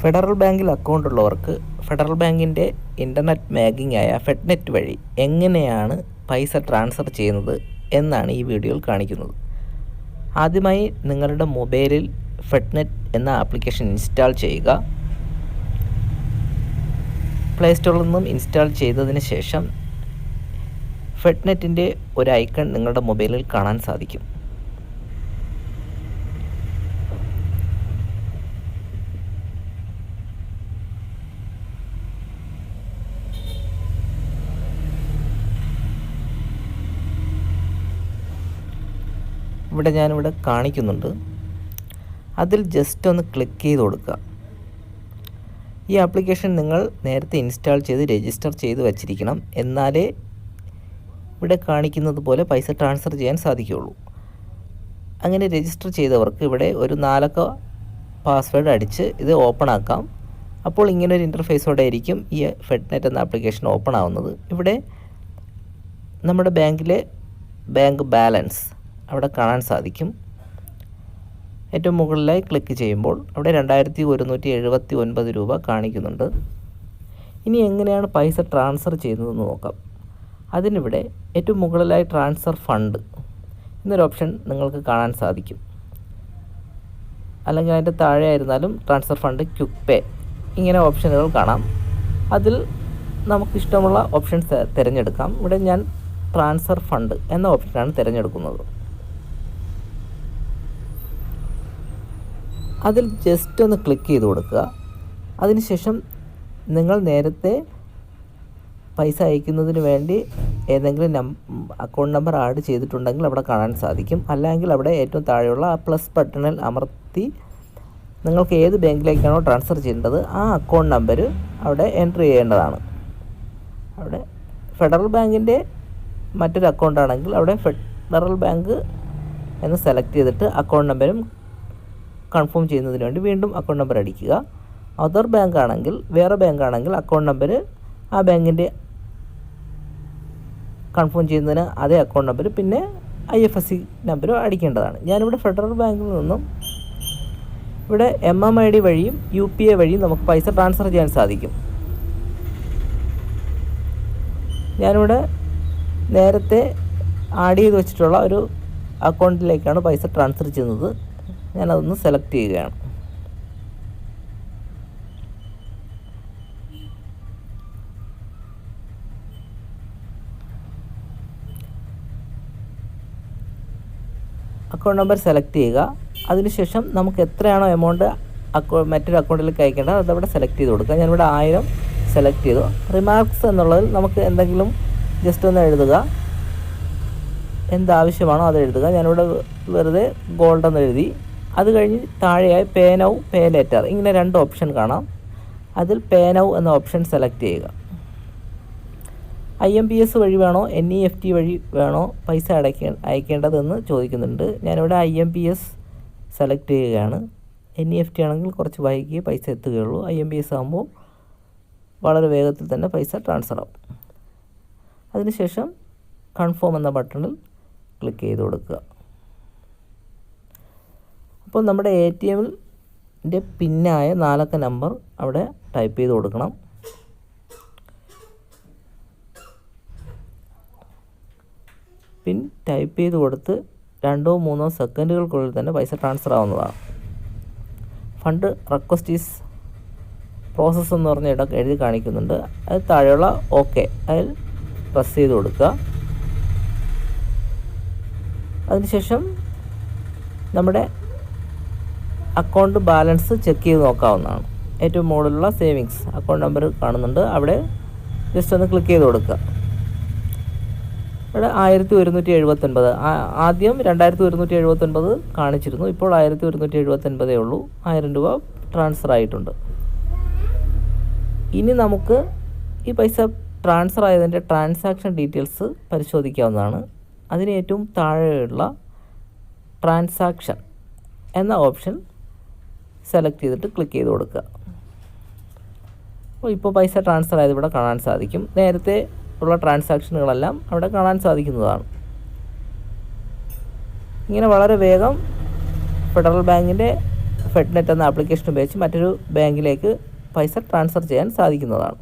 Federal ബാങ്കിൽ account ഉള്ളവർക്ക് federal ബാങ്കിന്റെ ഇന്റർനെറ്റ് ബാങ്കിങ് ആയ ഫെഡ്നെറ്റ് വഴി എങ്ങനെയാണ് പൈസ ട്രാൻസ്ഫർ ചെയ്യുന്നത് എന്നാണ് ഈ വീഡിയോയിൽ കാണിക്കുന്നത്. ആദ്യമായി നിങ്ങളുടെ മൊബൈലിൽ ഫെഡ്നെറ്റ് എന്ന ആപ്ലിക്കേഷൻ ഇൻസ്റ്റാൾ ചെയ്യുക. പ്ലേ സ്റ്റോറിൽ നിന്നും ഇൻസ്റ്റാൾ ചെയ്തതിന് ശേഷം ഫെഡ്നെറ്റിന്റെ ഒരു ഐക്കൺ നിങ്ങളുടെ മൊബൈലിൽ കാണാൻ സാധിക്കും. ഇവിടെ ഞാനിവിടെ കാണിക്കുന്നുണ്ട്. അതിൽ ജസ്റ്റ് ഒന്ന് ക്ലിക്ക് ചെയ്ത് കൊടുക്കുക. ഈ ആപ്ലിക്കേഷൻ നിങ്ങൾ നേരത്തെ ഇൻസ്റ്റാൾ ചെയ്ത് രജിസ്റ്റർ ചെയ്ത് വച്ചിരിക്കണം. എന്നാലേ ഇവിടെ കാണിക്കുന്നത് പോലെ പൈസ ട്രാൻസ്ഫർ ചെയ്യാൻ സാധിക്കുകയുള്ളൂ. അങ്ങനെ രജിസ്റ്റർ ചെയ്തവർക്ക് ഇവിടെ ഒരു നാലക്ക പാസ്വേഡ് അടിച്ച് ഇത് ഓപ്പൺ ആക്കാം. അപ്പോൾ ഇങ്ങനെ ഒരു ഇന്റർഫേസോടെ ആയിരിക്കും ഈ ഫെഡ്നെറ്റ് എന്ന ആപ്ലിക്കേഷൻ ഓപ്പൺ ആവുന്നത്. ഇവിടെ നമ്മുടെ ബാങ്കിലെ ബാങ്ക് ബാലൻസ് അവിടെ കാണാൻ സാധിക്കും. ഏറ്റവും മുകളിലായി ക്ലിക്ക് ചെയ്യുമ്പോൾ അവിടെ രണ്ടായിരത്തി ഒരുന്നൂറ്റി എഴുപത്തി ഒൻപത് രൂപ കാണിക്കുന്നുണ്ട്. ഇനി എങ്ങനെയാണ് പൈസ ട്രാൻസ്ഫർ ചെയ്യുന്നതെന്ന് നോക്കാം. അതിനിവിടെ ഏറ്റവും മുകളിലായി ട്രാൻസ്ഫർ ഫണ്ട് എന്നൊരു ഓപ്ഷൻ നിങ്ങൾക്ക് കാണാൻ സാധിക്കും. അല്ലെങ്കിൽ അതിന്റെ താഴെ ആയിരുന്നാലും ട്രാൻസ്ഫർ ഫണ്ട് ക്യുക്ക് പേ ഇങ്ങനെ ഓപ്ഷനുകൾ കാണാം. അതിൽ നമുക്കിഷ്ടമുള്ള ഓപ്ഷൻസ് തിരഞ്ഞെടുക്കാം. ഇവിടെ ഞാൻ ട്രാൻസ്ഫർ ഫണ്ട് എന്ന ഓപ്ഷനാണ് തിരഞ്ഞെടുക്കുന്നത്. അതിൽ ജസ്റ്റ് ഒന്ന് ക്ലിക്ക് ചെയ്ത് കൊടുക്കുക. അതിനുശേഷം നിങ്ങൾ നേരത്തെ പൈസ അയക്കുന്നതിന് വേണ്ടി ഏതെങ്കിലും നം അക്കൗണ്ട് നമ്പർ ആഡ് ചെയ്തിട്ടുണ്ടെങ്കിൽ അവിടെ കാണാൻ സാധിക്കും. അല്ലെങ്കിൽ അവിടെ ഏറ്റവും താഴെയുള്ള ആ പ്ലസ് ബട്ടണിൽ അമർത്തി നിങ്ങൾക്ക് ഏത് ബാങ്കിലേക്കാണോ ട്രാൻസ്ഫർ ചെയ്യേണ്ടത് ആ അക്കൗണ്ട് നമ്പർ അവിടെ എൻട്രി ചെയ്യേണ്ടതാണ്. അവിടെ ഫെഡറൽ ബാങ്കിന്റെ മറ്റൊരു അക്കൗണ്ട് ആണെങ്കിൽ അവിടെ ഫെഡറൽ ബാങ്ക് എന്ന് സെലക്ട് ചെയ്തിട്ട് അക്കൗണ്ട് നമ്പരും കൺഫേം ചെയ്യുന്നതിന് വേണ്ടി വീണ്ടും അക്കൗണ്ട് നമ്പർ അടിക്കുക. അതർ ബാങ്ക് ആണെങ്കിൽ വേറെ ബാങ്ക് ആണെങ്കിൽ അക്കൗണ്ട് നമ്പർ ആ ബാങ്കിന്റെ കൺഫേം ചെയ്യുന്നതിന് അതേ അക്കൗണ്ട് നമ്പർ പിന്നെ ഐ എഫ് എസ് സി നമ്പരും അടിക്കേണ്ടതാണ്. ഞാനിവിടെ ഫെഡറൽ ബാങ്കിൽ നിന്നും ഇവിടെ എം എം ഐ ഡി വഴിയും യു പി ഐ വഴിയും നമുക്ക് പൈസ ട്രാൻസ്ഫർ ചെയ്യാൻ സാധിക്കും. ഞാനിവിടെ നേരത്തെ ആഡ് ചെയ്ത് വെച്ചിട്ടുള്ള ഒരു അക്കൗണ്ടിലേക്കാണ് പൈസ ട്രാൻസ്ഫർ ചെയ്യുന്നത്. ഞാനതൊന്ന് സെലക്ട് ചെയ്യുകയാണ്. അക്കൗണ്ട് നമ്പർ സെലക്ട് ചെയ്യുക. അതിനുശേഷം നമുക്ക് എത്രയാണോ എമൗണ്ട് അക്കൗ മറ്റൊരു അക്കൗണ്ടിലേക്ക് അയക്കേണ്ടത് അതവിടെ സെലക്ട് ചെയ്ത് കൊടുക്കുക. ഞാനിവിടെ ആയിരം സെലക്ട് ചെയ്തു. റിമാർക്സ് എന്നുള്ളതിൽ നമുക്ക് എന്തെങ്കിലും ജസ്റ്റ് ഒന്ന് എഴുതുക. എന്താവശ്യമാണോ അത് എഴുതുക. ഞാനിവിടെ വെറുതെ ഗോൾഡ് എന്ന് എഴുതി അത് കഴിഞ്ഞ് താഴെയായി പേ നൗ പേ ലെറ്റർ ഇങ്ങനെ രണ്ട് ഓപ്ഷൻ കാണാം. അതിൽ പേ നൗ എന്ന ഓപ്ഷൻ സെലക്ട് ചെയ്യുക. ഐ എം പി എസ് വഴി വേണോ? എൻ ഇ എഫ് ടി വഴി വേണോ? പൈസ അടയ്ക്ക അയക്കേണ്ടതെന്ന് ചോദിക്കുന്നുണ്ട്. ഞാനിവിടെ I M P S select ചെയ്യുകയാണ്. എൻ ഇ എഫ് ടി ആണെങ്കിൽ കുറച്ച് വൈകിയേ പൈസ എത്തുകയുള്ളൂ. ഐ എം പി എസ് ആകുമ്പോൾ വളരെ വേഗത്തിൽ തന്നെ പൈസ ട്രാൻസ്ഫർ ആവും. അതിനുശേഷം കൺഫേം എന്ന ബട്ടണിൽ ക്ലിക്ക് ചെയ്ത് കൊടുക്കുക. അപ്പോൾ നമ്മുടെ എ ടി എമ്മിന്റെ പിന്നായ നാലക്ക നമ്പർ അവിടെ ടൈപ്പ് ചെയ്ത് കൊടുക്കണം. പിൻ ടൈപ്പ് ചെയ്ത് കൊടുത്ത് രണ്ടോ മൂന്നോ സെക്കൻഡുകൾക്കുള്ളിൽ തന്നെ പൈസ ട്രാൻസ്ഫർ ആവുന്നതാണ്. ഫണ്ട് റിക്വസ്റ്റ് ഈസ് പ്രോസസ്സ് എന്ന് പറഞ്ഞ ഇടം എഴുതി കാണിക്കുന്നുണ്ട്. അത് താഴെയുള്ള ഓക്കെ അതിൽ പ്രസ് ചെയ്ത് കൊടുക്കുക. അതിനുശേഷം നമ്മുടെ അക്കൗണ്ട് ബാലൻസ് ചെക്ക് ചെയ്ത് നോക്കാവുന്നതാണ്. ഏറ്റവും മുകളിലുള്ള സേവിങ്സ് അക്കൗണ്ട് നമ്പർ കാണുന്നുണ്ട്. അവിടെ ജസ്റ്റ് ഒന്ന് ക്ലിക്ക് ചെയ്ത് കൊടുക്കുക. ഇവിടെ ആയിരത്തി ഒരുന്നൂറ്റി എഴുപത്തൊൻപത് ആദ്യം രണ്ടായിരത്തി ഒരുന്നൂറ്റി എഴുപത്തൊൻപത് കാണിച്ചിരുന്നു. ഇപ്പോൾ ആയിരത്തി ഒരുന്നൂറ്റി എഴുപത്തൊൻപതേ ഉള്ളൂ. ആയിരം രൂപ ട്രാൻസ്ഫർ ആയിട്ടുണ്ട്. ഇനി നമുക്ക് ഈ പൈസ ട്രാൻസ്ഫർ ആയതിന്റെ ട്രാൻസാക്ഷൻ ഡീറ്റെയിൽസ് പരിശോധിക്കാവുന്നതാണ്. അതിന് ഏറ്റവും താഴെയുള്ള ട്രാൻസാക്ഷൻ എന്ന ഓപ്ഷൻ സെലക്ട് ചെയ്തിട്ട് ക്ലിക്ക് ചെയ്ത് കൊടുക്കുക. അപ്പോൾ ഇപ്പോൾ പൈസ ട്രാൻസ്ഫർ ആയത് ഇവിടെ കാണാൻ സാധിക്കും. നേരത്തെ ഉള്ള ട്രാൻസാക്ഷനുകളെല്ലാം അവിടെ കാണാൻ സാധിക്കുന്നതാണ്. ഇങ്ങനെ വളരെ വേഗം ഫെഡറൽ ബാങ്കിന്റെ ഫെഡ്നെറ്റ് എന്ന ആപ്ലിക്കേഷൻ ഉപയോഗിച്ച് മറ്റൊരു ബാങ്കിലേക്ക് പൈസ ട്രാൻസ്ഫർ ചെയ്യാൻ സാധിക്കുന്നതാണ്.